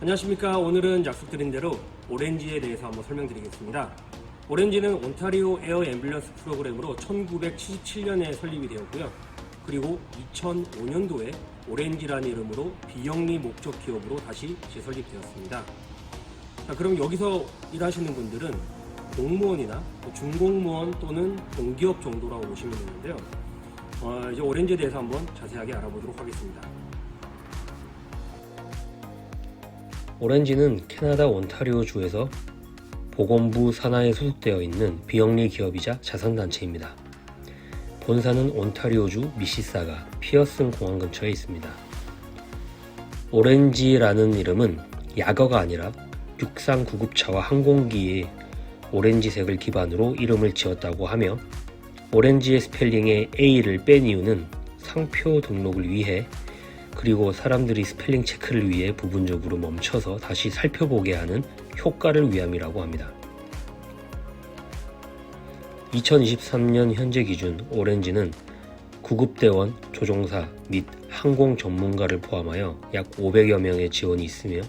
안녕하십니까. 오늘은 약속드린 대로 오렌지에 대해서 한번 설명드리겠습니다. 오렌지는 온타리오 에어 앰뷸런스 프로그램으로 1977년에 설립이 되었고요. 그리고 2005년도에 오렌지라는 이름으로 비영리 목적 기업으로 다시 재설립되었습니다. 자, 그럼 여기서 일하시는 분들은 공무원이나 또 중공무원 또는 공기업 정도라고 보시면 되는데요. 어, 이제 오렌지에 대해서 한번 자세하게 알아보도록 하겠습니다. 오렌지는 캐나다 온타리오주에서 보건부 산하에 소속되어 있는 비영리 기업이자 자선단체입니다. 본사는 온타리오주 미시사가 피어슨 공항 근처에 있습니다. 오렌지라는 이름은 약어가 아니라 육상 구급차와 항공기의 오렌지색을 기반으로 이름을 지었다고 하며 오렌지의 스펠링에 A를 뺀 이유는 상표 등록을 위해 그리고 사람들이 스펠링 체크를 위해 부분적으로 멈춰서 다시 살펴보게 하는 효과를 위함이라고 합니다. 2023년 현재 기준 오렌지는 구급대원, 조종사 및 항공 전문가를 포함하여 약 500여 명의 지원이 있으며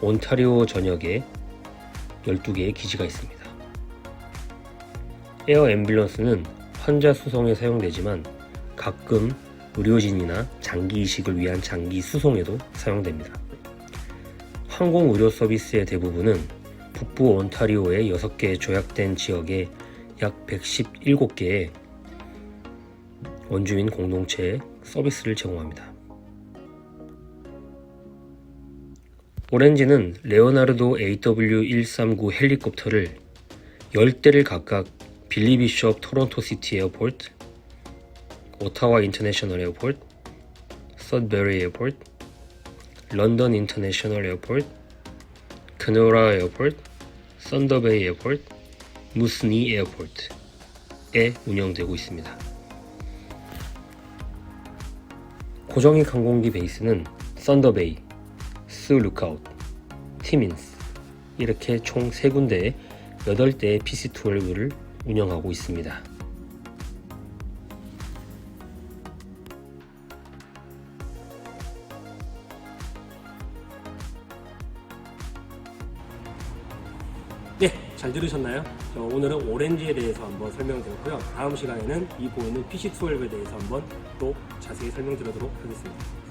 온타리오 전역에 12개의 기지가 있습니다. 에어 앰뷸런스는 환자 수송에 사용되지만 가끔 의료진이나 장기 이식을 위한 장기 수송에도 사용됩니다. 항공 의료 서비스의 대부분은 북부 온타리오의 6개 조약된 지역에 약 117개의 원주민 공동체에 서비스를 제공합니다. 오렌지는 레오나르도 AW139 헬리콥터를 10대를 각각 빌리 비숍 토론토 시티 에어포트, 오타와 인터내셔널 에어포트, 서드베리 에어포트, 런던 인터내셔널 에어포트, 크노라 에어포트, 썬더베이 에어포트, 무스니 에어포트에 운영되고 있습니다. 고정익 항공기 베이스는 썬더베이, 스 루카웃, 티민스 이렇게 총 3군데에 8대의 PC-12를 운영하고 있습니다. 네, 잘 들으셨나요? 저 오늘은 오렌지에 대해서 한번 설명드렸고요. 다음 시간에는 이 보이는 PC12에 대해서 한번 또 자세히 설명드리도록 하겠습니다.